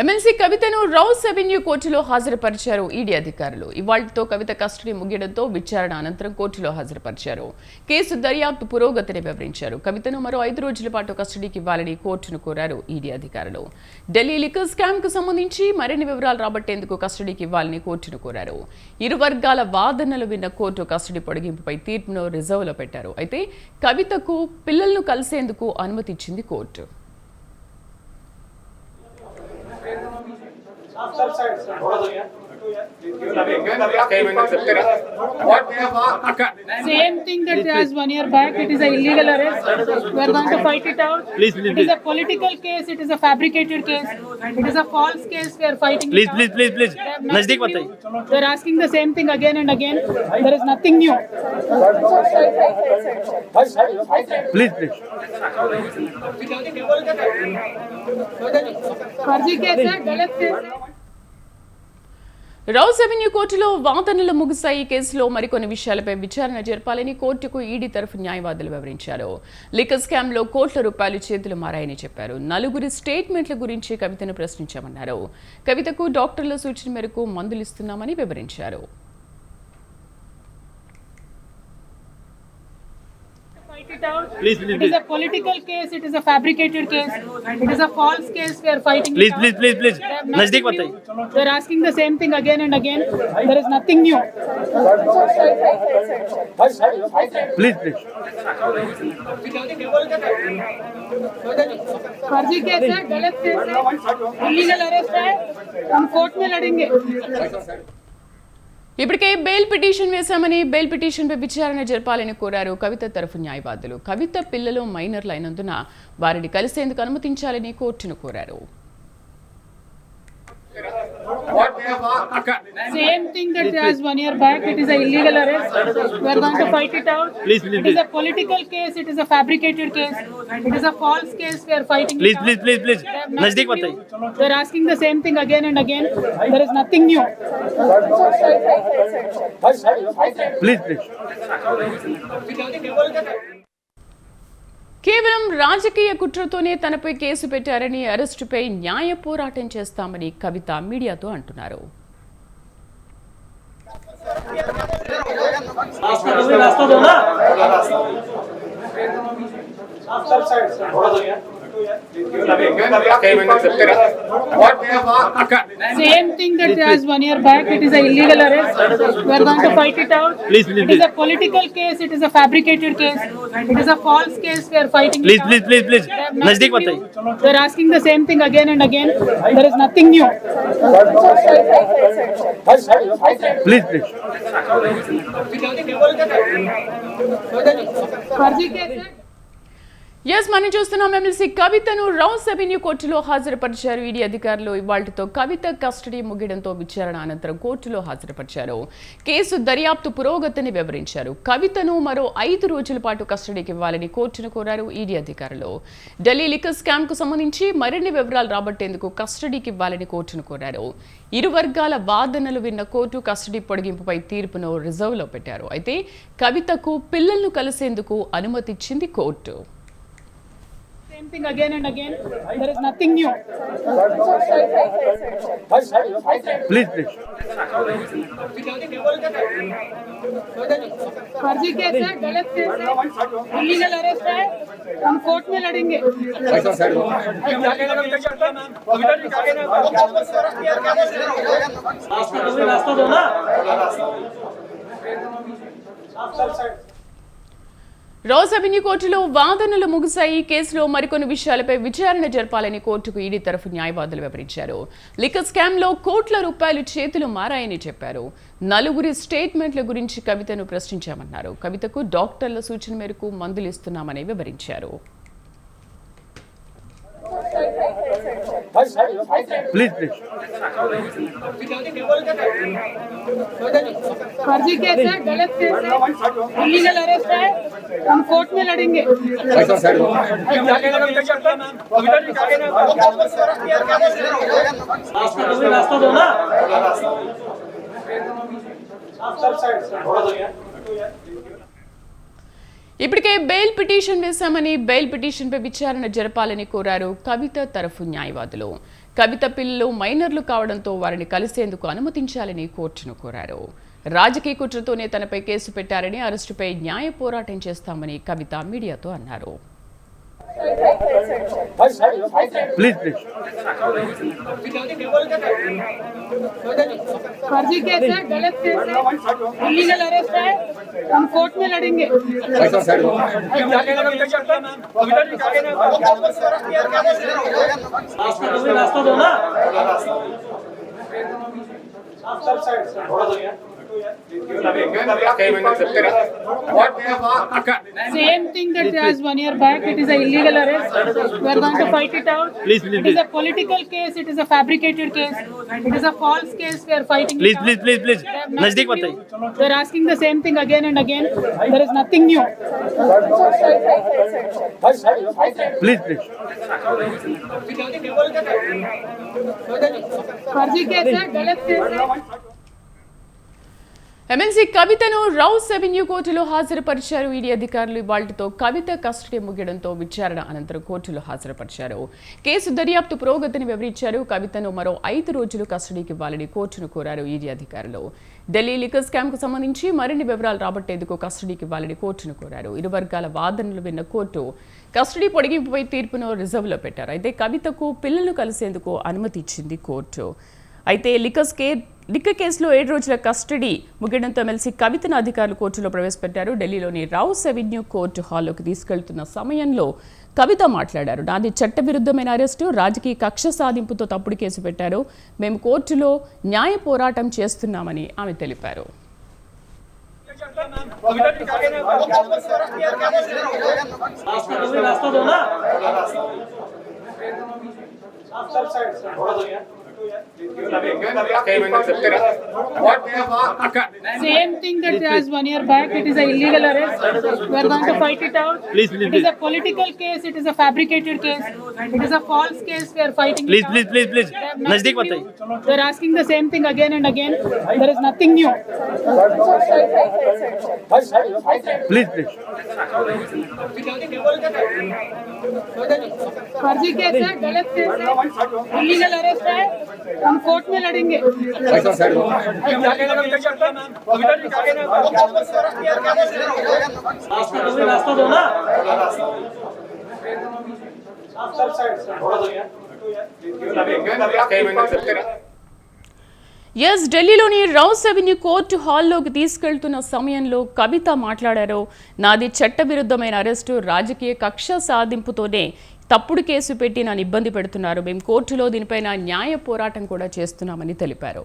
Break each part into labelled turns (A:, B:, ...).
A: MLC కవితను Rouse avenue కోర్టులో హాజరుపరిచారు ED అధికారులు. ఇవాళ్ళతో కవిత కస్టడీ ముగియడంతో విచారణ అనంతరం కోర్టులో హాజరుపరిచారు. కేసు దర్యాప్తు పురోగతిని వివరించారు. కవితను మరో ఐదు రోజుల పాటు కస్టడీకి ఇవ్వాలని కోర్టును కోరారు ఈడీ అధికారులు. ఢిల్లీ లిక్కర్ స్కామ్కు సంబంధించి మరిన్ని వివరాలు రాబట్టేందుకు కస్టడీకి ఇవ్వాలని కోర్టును కోరారు. ఇరు వర్గాల వాదనలు విన్న కోర్టు కస్టడీ పొడిగింపుపై తీర్పును రిజర్వ్లో పెట్టారు. అయితే కవితకు పిల్లలను కలిసేందుకు అనుమతిచ్చింది కోర్టు. ఇచ్చింది court
B: Same thing that as one year back, it is a illegal arrest. We are going to fight it out.
C: Please, please,
B: It is a political case, it is a fabricated case. It is a false case, we are fighting
C: please
B: it
C: please
B: out.
C: Please please
B: They have
C: नजदीक
B: nothing
C: बताइए
B: new. They are asking the same thing again and again. There is nothing new.
C: Please please
B: फर्जी case है गलत case है
A: rows revenue కోర్టులో వాదనలు ముగిశాయి. కేసులో మరికొన్ని విషయాలపై విచారణ జరపాలని కోర్టుకు ఈడీ తరఫు న్యాయవాదులు వివరించారు. లిక్కర్ స్కామ్లో కోట్ల రూపాయలు చేతులు మారాయని చెప్పారు. నలుగురి స్టేట్మెంట్ల గురించి కవితను ప్రశ్నించామన్నారు. కవితకు డాక్టర్ల సూచన మేరకు మందులు ఇస్తున్నామని వివరించారు.
B: fight it out.
C: Please, please,
B: It is a political case, it is a fabricated case. It is a false case, we are fighting it
C: please
B: out.
C: Please please please
B: They have
C: नजदीक
B: nothing
C: बताइए
B: new. They are asking the same thing again and again. There is nothing new.
C: Please please
B: फर्जी case है गलत case है illegal arrest है हम court में लड़ेंगे
A: ఇప్పటికే బెయిల్ పిటిషన్ వేశామని బెయిల్ పిటిషన్పై విచారణ జరపాలని కోరారు కవిత తరఫు న్యాయవాదులు. కవిత పిల్లలు మైనర్లు అయినందున వారిని కలిసేందుకు అనుమతించాలని కోర్టును కోరారు.
B: Same thing that as one year back, it is a illegal arrest. We are going to fight it out.
C: Please, please,
B: It is a political case, it is a fabricated case. It is a false case, we are fighting
C: please
B: it out.
C: Please please please
B: They have nothing
C: नजदीक
B: new.
C: बताइए
B: They are asking the same thing again and again. There is nothing new.
C: Please please
A: కేవలం రాజకీయ కుట్రతోనే తనపై case పెట్టారని అరెస్టుపై న్యాయ పోరాటం చేస్తామని కవిత మీడియాతో అంటున్నారు.
B: Same thing that as one year back, it is a illegal arrest. We are going to fight it out.
C: Please, please,
B: It is a political case, it is a fabricated case. It is a false case, we are fighting
C: please
B: it out.
C: Please please please
B: They have
C: नजदीक
B: nothing
C: बताइए
B: new. They are asking the same thing again and again. There is nothing new.
C: Please please
B: फर्जी case है
A: yes మనం చూస్తున్నాం. MLC కవితను Rouse avenue కోర్టులో హాజరుపరిచారు. ED అధికారులు ఇవాళ్ళతో కవిత custody ముగియడంతో విచారణ అనంతరం కోర్టులో హాజరుపరిచారు. కేసు దర్యాప్తు పురోగతిని వివరించారు. కవితను మరో ఐదు రోజుల పాటు కస్టడీకి ఇవ్వాలని కోర్టును కోరారు ఈడీ అధికారులు. ఢిల్లీ లిక్కర్ స్కామ్కు సంబంధించి మరిన్ని వివరాలు రాబట్టేందుకు కస్టడీకి ఇవ్వాలని కోర్టును కోరారు. ఇరు వర్గాల వాదనలు విన్న కోర్టు కస్టడీ పొడిగింపుపై తీర్పును రిజర్వ్లో పెట్టారు. అయితే కవితకు పిల్లలను కలిసేందుకు అనుమతిచ్చింది court.
B: Same thing again and again. There is nothing new.
C: Please please
B: फर्जी केस है गलत केस है इलीगल अरेस्ट है हम कोर्ट में लड़ेंगे
A: రోజ్ అవెన్యూ కోర్టులో వాదనలు ముగిశాయి. కేసులో మరికొన్ని విషయాలపై విచారణ జరపాలని కోర్టుకు ఈడీ తరఫు న్యాయవాదులు వివరించారు. లిక్కర్ స్కామ్లో కోట్ల రూపాయలు చేతులు మారాయని చెప్పారు. నలుగురి స్టేట్మెంట్ల గురించి కవితను ప్రశ్నించామన్నారు. కవితకు డాక్టర్ల సూచన మేరకు మందులు ఇస్తున్నామని వివరించారు.
C: प्लीज़ प्लीज़
B: फर्जी केस है, गलत केस है। इलीगल अरेस्ट है, हम कोर्ट में लड़ेंगे।
A: ఇప్పటికే బెయిల్ పిటిషన్ వేశామని బెయిల్ పిటిషన్పై విచారణ జరపాలని కోరారు కవిత తరఫు న్యాయవాదులు. కవిత పిల్లలు మైనర్లు కావడంతో వారిని కలిసేందుకు అనుమతించాలని కోర్టును కోరారు. రాజకీయ కుట్రతోనే తనపై కేసు పెట్టారని అరెస్టుపై న్యాయ పోరాటం చేస్తామని కవిత మీడియాతో అన్నారు.
C: Please, please.
B: फर्जी केस है गलत केस है। इलीगल अरेस्ट है हम कोर्ट में लड़ेंगे।
D: रास्ता दो ना
B: Same thing that as one year back, it is a illegal arrest. We are going to fight it out.
C: Please, please,
B: It is a political case. It is a fabricated case. It is a false case. We are fighting
C: Please,
B: it out.
C: please, please, please.
B: They have
C: नजदीक
B: nothing
C: मत
B: new. They are asking the same thing again and again. There is nothing new.
C: Please, please.
B: फर्जी case है गलत case है
A: MLC కవితను Rouse avenue కోర్టులో హాజరుపరిచారు ED అధికారులు. ఇవాళ్ళతో కవిత custody ముగియడంతో విచారణ అనంతరం కోర్టులో హాజరుపరిచారు. కేసు దర్యాప్తు పురోగతిని వివరించారు. కవితను మరో ఐదు రోజులు కస్టడీకి ఇవ్వాలని కోర్టును కోరారు ఈడీ అధికారులు. ఢిల్లీ లిక్కర్ స్కామ్కు సంబంధించి మరిన్ని వివరాలు రాబట్టేందుకు కస్టడీకి ఇవ్వాలని కోర్టును కోరారు. ఇరు వర్గాల వాదనలు విన్న కోర్టు కస్టడీ పొడిగింపుపై తీర్పును రిజర్వ్లో పెట్టారు. అయితే కవితకు పిల్లలు కలిసేందుకు అనుమతి ఇచ్చింది కోర్టు. అయితే లికస్ కే లిక్క కేసులో ఏడు రోజుల కస్టడీ ముగ్గడంతో మెలిసి కవితను అధికారులు కోర్టులో ప్రవేశపెట్టారు. ఢిల్లీలోని రౌస్ అవెన్యూ కోర్టు హాల్లోకి తీసుకెళ్తున్న సమయంలో కవిత మాట్లాడారు. నాది చట్టవిరుద్ధమైన అరెస్టు రాజకీయ కక్ష సాధింపుతో తప్పుడు కేసు పెట్టారు. మేము కోర్టులో న్యాయ పోరాటం చేస్తున్నామని ఆమె తెలిపారు.
D: అక్క
B: Same thing that as one year back, it is a illegal arrest. We are going to fight it out.
C: Please, please,
B: It is a political case. It is a fabricated case. It is a false case. We are fighting
C: Please,
B: it out.
C: please, please, please.
B: They have
C: नजदीक
B: nothing
C: मत
B: new. They are asking the same thing again and again. There is nothing new.
C: Please, please.
B: फर्जी case है गलत case है illegal arrest है हम court में लड़ेंगे
D: रास्ता दो ना
A: ఎస్ ఢిల్లీలోని రౌస్ అవెన్యూ కోర్టు హాల్లోకి తీసుకెళ్తున్న సమయంలో కవిత మాట్లాడారు. నాది చట్టవిరుద్ధమైన అరెస్టు రాజకీయ కక్ష సాధింపుతోనే తప్పుడు కేసు పెట్టి నన్ను ఇబ్బంది పెడుతున్నారు. మేము కోర్టులో దీనిపైన న్యాయ పోరాటం కూడా చేస్తున్నామని తెలిపారు.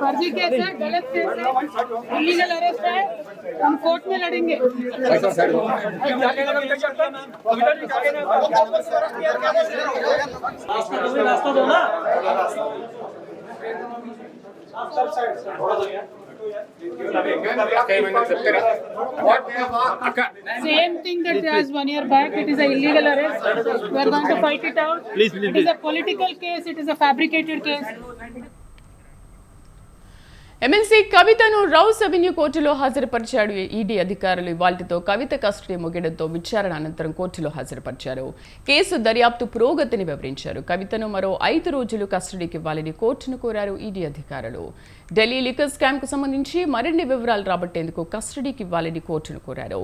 B: फर्जी केस है, गलत केस है। इलीगल अरेस्ट है, हम कोर्ट में लड़ेंगे।
D: रास्ता दो ना।
B: Same thing that as one year back, it is a illegal arrest. We are going to fight it out.
C: Please, please,
B: It is a political case. It is a fabricated case.
A: MLC కవితను Rouse avenue కోర్టులో హాజరుపరిచాడు ED అధికారులు. ఇవాళ్టితో కవిత custody ముగియడంతో విచారణ అనంతరం కోర్టులో హాజరుపరిచారు. Case దర్యాప్తు పురోగతిని వివరించారు. కవితను మరో ఐదు రోజులు కస్టడీకి ఇవ్వాలని కోర్టును కోరారు ఈడీ అధికారులు. ఢిల్లీ లిక్కర్ స్కామ్కు సంబంధించి మరిన్ని వివరాలు రాబట్టేందుకు కస్టడీకి ఇవ్వాలని కోర్టును కోరారు.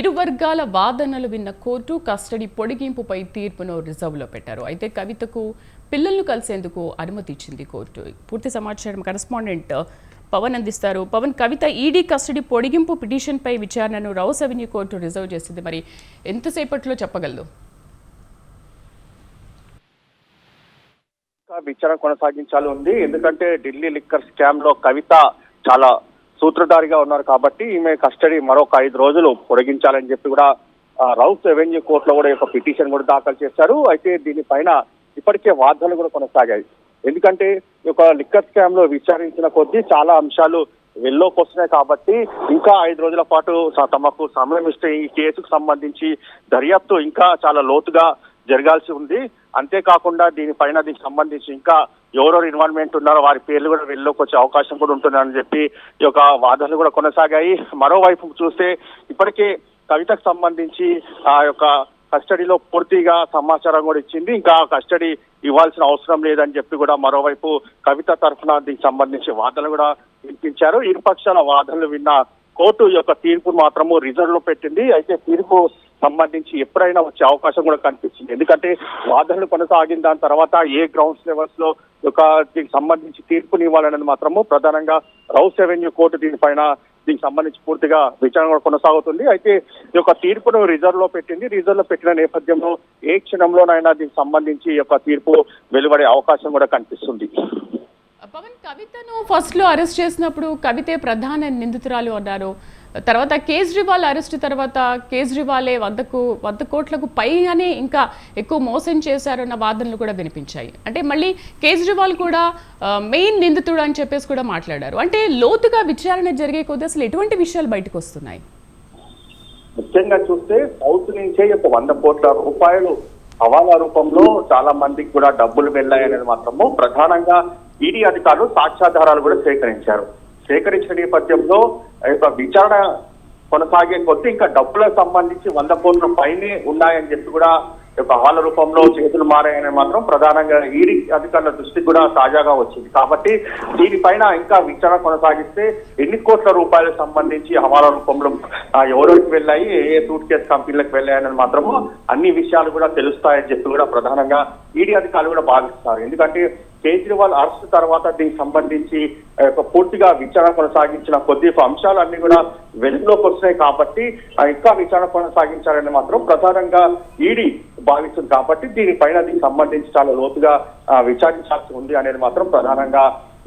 A: ఇరు వర్గాల వాదనలు విన్న కోర్టు కస్టడీ పొడిగింపుపై తీర్పును రిజర్వ్లో పెట్టారు. అయితే కవితకు పిల్లలను కలిసేందుకు అనుమతి ఇచ్చింది కోర్టు. పూర్తి సమాచారం కరెస్పాండెంట్ పవన్ అందిస్తారు. పవన్ కవిత ఈడీ కస్టడీ పొడిగింపు పిటిషన్పై విచారణను రౌస్ అవెన్యూ కోర్టు రిజర్వ్ చేసింది. మరి ఎంతసేపట్లో చెప్పగలదు?
E: విచారణ కొనసాగించాలి ఉంది. ఎందుకంటే ఢిల్లీ లిక్కర్ స్కామ్లో కవిత చాలా సూత్రధారిగా ఉన్నారు కాబట్టి ఈమె కస్టడీ మరొక ఐదు రోజులు పొడిగించాలని చెప్పి కూడా రౌస్ రెవెన్యూ కోర్టులో కూడా ఒక పిటిషన్ కూడా దాఖలు చేశారు. అయితే దీనిపైన ఇప్పటికే వాదనలు కూడా కొనసాగాయి. ఎందుకంటే ఈ యొక్క లిక్కర్ స్కామ్లో విచారించిన కొద్దీ చాలా అంశాలు వెల్లోకి వస్తున్నాయి కాబట్టి ఇంకా ఐదు రోజుల పాటు తమకు సమయం ఇస్తే ఈ కేసుకు సంబంధించి దర్యాప్తు ఇంకా చాలా లోతుగా జరగాల్సి ఉంది. అంతేకాకుండా దీనిపైన దీనికి సంబంధించి ఇంకా ఎవరెవరు ఇన్వాల్వ్మెంట్ ఉన్నారో వారి పేర్లు కూడా వెళ్ళలోకి వచ్చే అవకాశం కూడా ఉంటుందని చెప్పి ఈ యొక్క వాదనలు కూడా కొనసాగాయి. మరోవైపు చూస్తే ఇప్పటికే కవితకు సంబంధించి ఆ యొక్క కస్టడీలో పూర్తిగా సమాచారం కూడా ఇచ్చింది. ఇంకా కస్టడీ ఇవ్వాల్సిన అవసరం లేదని చెప్పి కూడా మరోవైపు కవిత తరఫున దీనికి సంబంధించి వాదనలు కూడా వినిపించారు. ఇరుపక్షాల వాదనలు విన్న కోర్టు యొక్క తీర్పు మాత్రము రిజర్వ్లో పెట్టింది. అయితే తీర్పు సంబంధించి ఎప్పుడైనా వచ్చే అవకాశం కూడా కనిపిస్తుంది. ఎందుకంటే వాదనలు కొనసాగిన దాని తర్వాత ఏ గ్రౌండ్స్ లెవెల్స్లో ఒక దీనికి సంబంధించి తీర్పుని ఇవ్వాలనేది మాత్రము ప్రధానంగా రౌస్ రెవెన్యూ కోర్టు దీనిపైన దీనికి సంబంధించి పూర్తిగా విచారణ కూడా కొనసాగుతుంది. అయితే ఈ యొక్క తీర్పును రిజర్వ్లో పెట్టింది. రిజర్వ్లో పెట్టిన నేపథ్యంలో ఏ క్షణంలోనైనా దీనికి సంబంధించి ఈ యొక్క తీర్పు వెలువడే అవకాశం కూడా కనిపిస్తుంది.
A: పవన్ కవితను ఫస్ట్లో అరెస్ట్ చేసినప్పుడు కవితే ప్రధాన నిందితురాలు అన్నారు. తర్వాత కేజ్రీవాల్ అరెస్ట్ తర్వాత కేజ్రీవాలే వందకు వంద కోట్లకు పైగానే ఇంకా ఎక్కువ మోసం చేశారన్న వాదనలు కూడా వినిపించాయి. అంటే మళ్ళీ కేజ్రీవాల్ కూడా మెయిన్ నిందితుడు అని చెప్పేసి కూడా మాట్లాడారు. అంటే లోతుగా విచారణ జరిగే కొద్దీ అసలు ఎటువంటి విషయాలు బయటకు వస్తున్నాయి?
E: ముఖ్యంగా చూస్తే సౌత్ నుంచే ఒక వంద కోట్ల రూపాయలు హవాలా రూపంలో చాలా మందికి కూడా డబ్బులు వెళ్ళాయనేది మాత్రము ప్రధానంగా ఈడీ అధికారులు సాక్ష్యాధారాలు కూడా సేకరించారు. సేకరించిన నేపథ్యంలో యొక్క విచారణ కొనసాగే కొద్దీ ఇంకా డబ్బులకు సంబంధించి వంద కోట్ల పైనే ఉన్నాయని చెప్పి కూడా ఈ యొక్క రూపంలో చేతులు మారాయని మాత్రం ప్రధానంగా ఈడీ అధికారుల దృష్టికి కూడా తాజాగా వచ్చింది. కాబట్టి దీనిపైన ఇంకా విచారణ కొనసాగిస్తే ఎన్ని కోట్ల రూపాయలకు సంబంధించి హవాలా రూపంలో ఎవరికి వెళ్ళాయి ఏ ఏ సూట్ కేసు కంపెనీలకు వెళ్ళాయని మాత్రము అన్ని విషయాలు కూడా తెలుస్తాయని చెప్పి కూడా ప్రధానంగా ఈడీ అధికారులు కూడా భావిస్తారు. ఎందుకంటే కేజ్రీవాల్ అరెస్ట్ తర్వాత దీనికి సంబంధించి యొక్క పూర్తిగా విచారణ కొనసాగించిన కొద్ది అంశాలన్నీ కూడా వెలుగులోకి వస్తున్నాయి కాబట్టి ఇంకా విచారణ కొనసాగించాలని మాత్రం ప్రధానంగా ఈడీ భావిస్తుంది కాబట్టి దీనిపైన దీనికి సంబంధించి చాలా లోతుగా విచారించాల్సి ఉంది అనేది మాత్రం ప్రధానంగా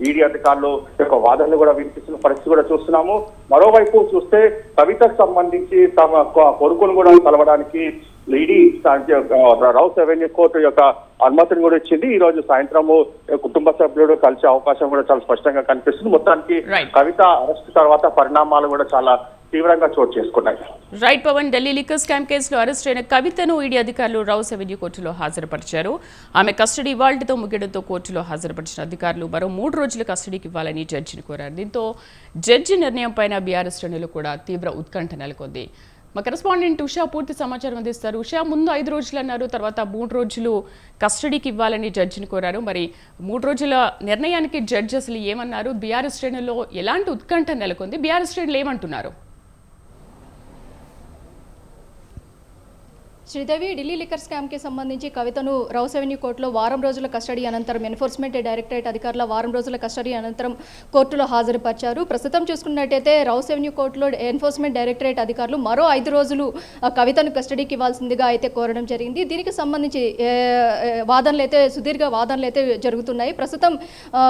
E: ఈడీ అధికారులు యొక్క వాదనలు కూడా వినిపిస్తున్న పరిస్థితి కూడా చూస్తున్నాము. మరోవైపు చూస్తే కవితకు సంబంధించి తమ కొడుకును కూడా కలవడానికి ఈడీ రౌస్ రెవెన్యూ కోర్టు యొక్క అనుమతిని కూడా ఇచ్చింది. ఈ రోజు సాయంత్రము కుటుంబ సభ్యులు కలిసే అవకాశం కూడా చాలా స్పష్టంగా కనిపిస్తుంది. మొత్తానికి. కవిత అరెస్ట్ తర్వాత పరిణామాలు కూడా చాలా తీవ్రంగా చోటు చేసుకున్నాయి.
A: Right Pavan Delhi liquor scam కేసులో అరెస్ట్ అయిన కవితను ఈడీ అధికారులు రౌస్ అవెన్యూ కోర్టులో హాజరుపరిచారు. ఆమె కస్టడీ ఇవాల్టితో ముగియడంతో కోర్టులో హాజరుపరిచిన అధికారులు మరో మూడు రోజుల కస్టడీకి ఇవ్వాలని జడ్జిని కోరారు. దీంతో జడ్జి నిర్ణయం పైన బీఆర్ఎస్ శ్రేణులు కూడా తీవ్ర ఉత్కంఠ నెలకొంది. మా కరెస్పాండెంట్ ఉషా పూర్తి సమాచారం అందిస్తారు. ఉషా ముందు ఐదు రోజులు అన్నారు తర్వాత మూడు రోజులు కస్టడీకి ఇవ్వాలని జడ్జిని కోరారు. మరి మూడు రోజుల నిర్ణయానికి జడ్జి అసలు ఏమన్నారు? బీఆర్ఎస్ శ్రేణుల్లో ఎలాంటి ఉత్కంఠ నెలకొంది? బీఆర్ఎస్ శ్రేణులు ఏమంటున్నారు?
F: శ్రీదేవి ఢిల్లీ లిక్కర్ స్కామ్కి సంబంధించి కవితను రౌస్ అవెన్యూ కోర్టులో వారం రోజుల కస్టడీ అనంతరం ఎన్ఫోర్స్మెంట్ డైరెక్టరేట్ అధికారుల వారం రోజుల కస్టడీ అనంతరం కోర్టులో హాజరుపరిచారు. ప్రస్తుతం చూసుకున్నట్టయితే రౌస్ అవెన్యూ కోర్టులో ఎన్ఫోర్స్మెంట్ డైరెక్టరేట్ అధికారులు మరో ఐదు రోజులు ఆ, కవితను కస్టడీకి ఇవ్వాల్సిందిగా అయితే కోరడం జరిగింది. దీనికి సంబంధించి వాదనలు అయితే సుదీర్ఘ వాదనలు అయితే జరుగుతున్నాయి. ప్రస్తుతం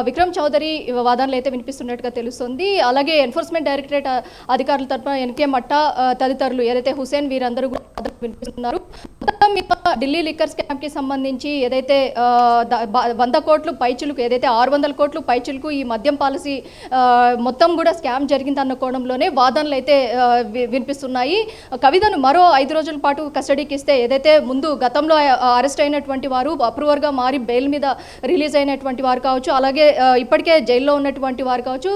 F: విక్రమ్ చౌదరి వాదనలు అయితే వినిపిస్తున్నట్టుగా తెలుస్తుంది. అలాగే ఎన్ఫోర్స్మెంట్ డైరెక్టరేట్ అధికారుల తరఫున ఎన్కే మట్టా తదితరులు ఏదైతే హుసేన్ వీరందరూ వినిపిస్తున్నారు. మొత్తం ఢిల్లీ లిక్కర్ స్కామ్కి సంబంధించి ఏదైతే వంద కోట్లు పైచులకు ఏదైతే ఆరు వందల కోట్లు పైచులకు ఈ మద్యం పాలసీ మొత్తం కూడా స్కామ్ జరిగిందన్న కోణంలోనే వాదనలు అయితే వినిపిస్తున్నాయి. కవితను మరో ఐదు రోజుల పాటు కస్టడీకి ఇస్తే ఏదైతే ముందు గతంలో అరెస్ట్ అయినటువంటి వారు అప్రూవర్గా మారి బెయిల్ మీద రిలీజ్ అయినటువంటి వారు కావచ్చు అలాగే ఇప్పటికే జైల్లో ఉన్నటువంటి వారు కావచ్చు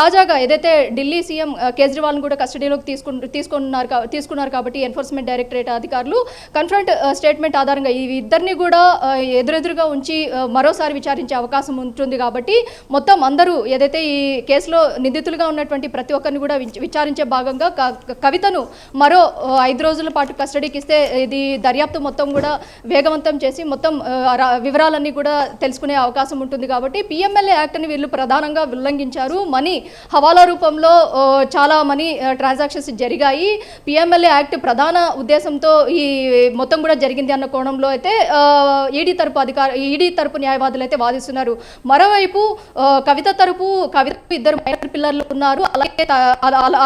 F: తాజాగా ఏదైతే ఢిల్లీ సీఎం కేజ్రీవాల్ను కూడా కస్టడీలోకి తీసుకు తీసుకున్నారు తీసుకున్నారు కాబట్టి ఎన్ఫోర్స్ ఎన్ఫోర్స్మెంట్ డైరెక్టరేట్ అధికారులు కన్ఫ్రంట్ స్టేట్మెంట్ uh, ఆధారంగా ఈ ఇద్దరిని కూడా uh, ఎదురెదురుగా ఉంచి uh, మరోసారి విచారించే అవకాశం ఉంటుంది కాబట్టి మొత్తం అందరూ ఏదైతే ఈ కేసులో నిందితులుగా ఉన్నటువంటి ప్రతి ఒక్కరిని కూడా విచారించే భాగంగా కవితను మరో ఐదు రోజుల పాటు కస్టడీకి ఇస్తే ఇది దర్యాప్తు మొత్తం కూడా వేగవంతం చేసి మొత్తం వివరాలన్నీ కూడా తెలుసుకునే అవకాశం ఉంటుంది కాబట్టి పిఎంఎల్ఏ యాక్ట్ని వీళ్ళు ప్రధానంగా ఉల్లంఘించారు. మనీ హవాలా రూపంలో చాలా మనీ ట్రాన్సాక్షన్స్ జరిగాయి. పిఎంఎల్ఏ యాక్ట్ ప్రధాన ఉద్దేశంతో ఈ మొత్తం కూడా జరిగింది అన్న కోణంలో అయితే ఈడీ తరపు అధికార ఈడీ తరపు న్యాయవాదులు అయితే వాదిస్తున్నారు. మరోవైపు కవిత తరపు కవిత ఇద్దరు మైనర్ పిల్లర్లు ఉన్నారు. అలాగే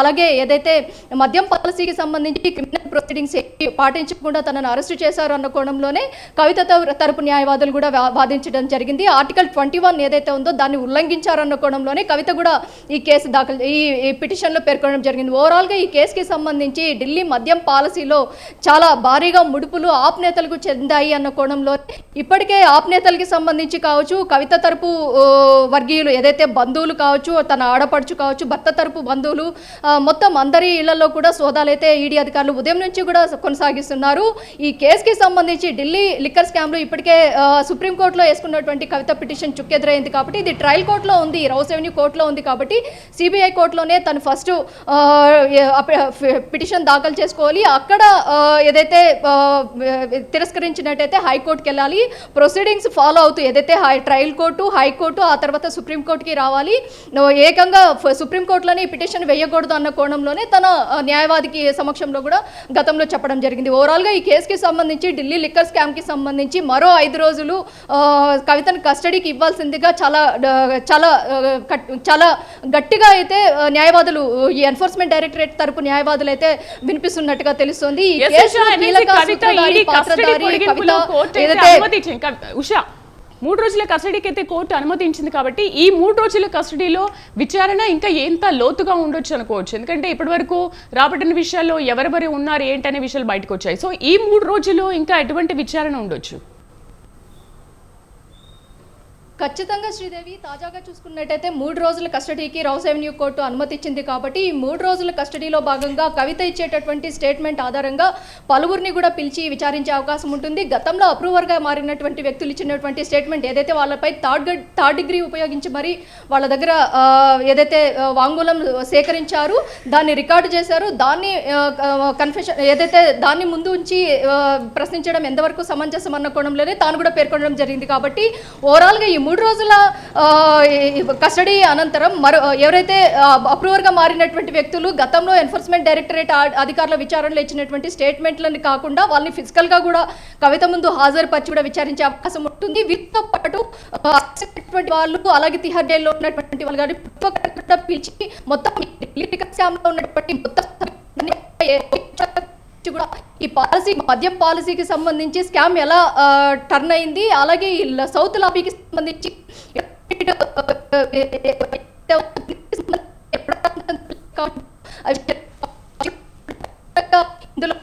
F: అలాగే ఏదైతే మద్యం పాలసీకి సంబంధించి క్రిమినల్ ప్రొసీడింగ్స్ పాటించకుండా తనను అరెస్ట్ చేశారు అన్న కోణంలోనే కవిత తరపు న్యాయవాదులు కూడా వాదించడం జరిగింది. ఆర్టికల్ ట్వంటీ వన్ ఏదైతే ఉందో దాన్ని ఉల్లంఘించారన్న కోణంలోనే కవిత కూడా ఈ కేసు దాఖలు ఈ పిటిషన్లో పేర్కొనడం జరిగింది. ఓవరాల్గా ఈ కేసుకి సంబంధించి ఢిల్లీ మద్యం పాలసీ పార్టీలో చాలా భారీగా ముడుపులు ఆప్ నేతలకు చెందాయి అన్న కోణంలో ఇప్పటికే ఆప్ నేతలకి సంబంధించి కావచ్చు కవిత తరపు వర్గీయులు ఏదైతే బంధువులు కావచ్చు తన ఆడపడుచు కావచ్చు భర్త తరపు బంధువులు మొత్తం అందరి ఇళ్ళలో కూడా సోదాలైతే ఈడీ అధికారులు ఉదయం నుంచి కూడా కొనసాగిస్తున్నారు. ఈ కేసుకి సంబంధించి ఢిల్లీ లిక్కర్ స్కామ్లు ఇప్పటికే సుప్రీంకోర్టులో వేసుకున్నటువంటి కవిత పిటిషన్ చుక్కెదురైంది కాబట్టి ఇది ట్రయల్ కోర్టులో ఉంది రౌస్ రెవెన్యూ కోర్టులో ఉంది కాబట్టి సిబిఐ కోర్టులోనే తను ఫస్ట్ పిటిషన్ దాఖలు చేసుకోవాలి. అక్కడ ఆ, ఏదైతే తిరస్కరించినట్టయితే హైకోర్టుకి వెళ్ళాలి ప్రొసీడింగ్స్ ఫాలో అవుతూ ఏదైతే హై ట్రయల్ కోర్టు హైకోర్టు ఆ తర్వాత సుప్రీంకోర్టుకి రావాలి ఏకంగా సుప్రీంకోర్టులోనే పిటిషన్ వేయకూడదు అన్న కోణంలోనే తన న్యాయవాదికి సమక్షంలో కూడా గతంలో చెప్పడం జరిగింది. ఓవరాల్గా ఈ కేసుకి సంబంధించి ఢిల్లీ లిక్కర్ స్కామ్కి సంబంధించి మరో ఐదు రోజులు కవితను కస్టడీకి ఇవ్వాల్సిందిగా చాలా చాలా చాలా గట్టిగా అయితే న్యాయవాదులు ఈ ఎన్ఫోర్స్మెంట్ డైరెక్టరేట్ తరపు న్యాయవాదులు అయితే వినిపిస్తున్నట్టుగా తెలుస్తుంది ఈ కేసులో
A: ఉషా, మూడు రోజుల కస్టడీకి అయితే కోర్టు అనుమతించింది కాబట్టి ఈ మూడు రోజుల కస్టడీలో విచారణ ఇంకా ఎంత లోతుగా ఉండొచ్చు అనుకోవచ్చు. ఎందుకంటే ఇప్పటివరకు రాబట్టిన విషయాల్లో ఎవరెవరు ఉన్నారు ఏంటనే విషయాలు బయటకు వచ్చాయి. సో ఈ మూడు రోజులు ఇంకా ఎటువంటి విచారణ ఉండొచ్చు?
F: ఖచ్చితంగా శ్రీదేవి తాజాగా చూసుకున్నట్టయితే మూడు రోజుల కస్టడీకి రౌస్ అవెన్యూ కోర్టు అనుమతిచ్చింది కాబట్టి ఈ మూడు రోజుల కస్టడీలో భాగంగా కవిత ఇచ్చేటటువంటి స్టేట్మెంట్ ఆధారంగా పలువురిని కూడా పిలిచి విచారించే అవకాశం ఉంటుంది. గతంలో అప్రూవర్గా మారినటువంటి వ్యక్తులు ఇచ్చినటువంటి స్టేట్మెంట్ ఏదైతే వాళ్ళపై థర్డ్ థర్డ్ డిగ్రీ ఉపయోగించి మరి వాళ్ళ దగ్గర ఏదైతే వాంగ్మూలం సేకరించారు దాన్ని రికార్డు చేశారు. దాన్ని కన్ఫెషన్ ఏదైతే దాన్ని ముందు ఉంచి ప్రశ్నించడం ఎంతవరకు సమంజసం అన్న కోణంలోనే తాను కూడా పేర్కొనడం జరిగింది కాబట్టి ఓవరాల్గా ఈ మూడు రోజుల కస్టడీ అనంతరం మరో ఎవరైతే అప్రూవర్గా మారినటువంటి వ్యక్తులు గతంలో ఎన్ఫోర్స్మెంట్ డైరెక్టరేట్ అధికారుల విచారణలో ఇచ్చినటువంటి స్టేట్మెంట్లను కాకుండా వాళ్ళని ఫిజికల్గా కూడా కవిత ముందు హాజరుపరిచి కూడా విచారించే అవకాశం ఉంటుంది. వీరితో పాటు వాళ్ళు అలాగే తిహార్ జైల్లో ఉన్నటువంటి వాళ్ళు కానీ పిలిచి మొత్తం ఉన్నటువంటి మొత్తం కూడా ఈ పాలసీ మద్యం పాలసీకి సంబంధించి స్కామ్ ఎలా టర్న్ అయింది అలాగే ఈ సౌత్ లాబీకి సంబంధించి ఇందులో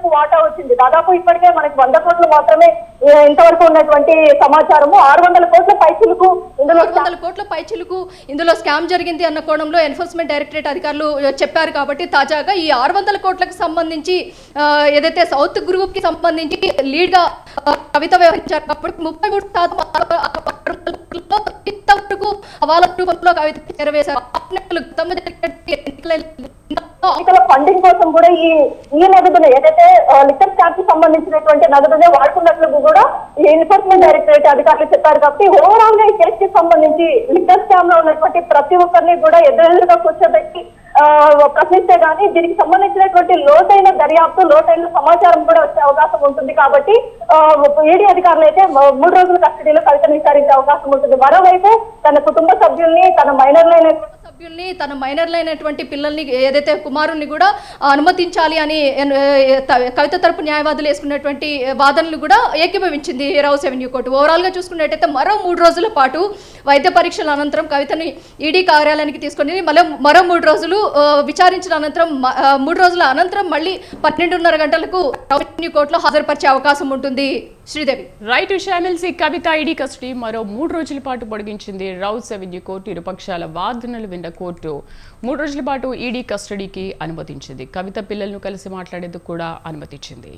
F: ప్రధాన
G: వాటా వచ్చింది. దాదాపు ఇప్పటికే మనకి వంద కోట్లు మాత్రమే ఇంతవరకు ఉన్నటువంటి సమాచారము. ఆరు వందల కోట్ల పైచులకు ఇందులో
F: వందల కోట్ల పైచులకు ఇందులో స్కామ్ జరిగింది అన్న కోణంలో ఎన్ఫోర్స్మెంట్ డైరెక్టరేట్ అధికారులు చెప్పారు కాబట్టి తాజాగా ఈ ఆరు వందల కోట్లకు సంబంధించి ఏదైతే సౌత్ గ్రూప్కి సంబంధించి లీడ్గా కవిత వ్యవహరించారు కాబట్టి ముప్పై మూడు శాతం వాళ్ళ రూపంలో కవిత చేరవేశారు ఆ ఎన్నికల
G: ఫండింగ్ కోసం కూడా ఈ ఈ నగదును ఏదైతే లిక్కర్ స్కామ్కి సంబంధించినటువంటి నగదునే వాడుకున్నట్లు కూడా ఈ ఎన్ఫోర్స్మెంట్ డైరెక్టరేట్ అధికారులు చెప్పారు కాబట్టి ఓవరాల్గా ఈ కేసు కి సంబంధించి లిక్కర్ స్కామ్లో ఉన్నటువంటి ప్రతి ఒక్కరిని కూడా ఎదురెదురుగా కూర్చోబెట్టి ప్రశ్నిస్తే గానీ దీనికి సంబంధించినటువంటి లోతైన దర్యాప్తు లోతైన సమాచారం కూడా వచ్చే అవకాశం ఉంటుంది కాబట్టి ఈడీ అధికారులు అయితే మూడు రోజుల కస్టడీలో కవితను విచారించే అవకాశం ఉంటుంది. మరోవైపు తన కుటుంబ సభ్యుల్ని తన మైనర్లైన
F: సభ్యుల్ని తన మైనర్లైనటువంటి పిల్లల్ని ఏదైతే కుమారుణ్ణి కూడా అనుమతించాలి అని కవిత తరపు న్యాయవాదులు వేసుకున్నటువంటి వాదనలు కూడా ఏకీభవించింది రౌస్ అవెన్యూ కోర్టు. ఓవరాల్గా చూసుకున్నట్టయితే మరో మూడు రోజుల పాటు వైద్య పరీక్షల అనంతరం కవితని ఈడీ కార్యాలయానికి తీసుకొని మళ్ళీ మరో మూడు రోజులు విచారించిన అనంతరం మూడు రోజుల అనంతరం మళ్ళీ పన్నెండున్నర గంటలకు రౌస్ కోర్టులో హాజరుపరిచే అవకాశం ఉంటుంది. Sridevi.
A: Right Usha MLC Kavitha ED custody మరో మూడు రోజుల పాటు పొడిగించింది రౌస్ అవెన్యూ కోర్టు. ఇరుపక్షాల వాదనలు విన్న కోర్టు మూడు రోజుల పాటు ఈడీ కస్టడీకి అనుమతించింది. కవిత పిల్లలను కలిసి మాట్లాడేందుకు కూడా అనుమతించింది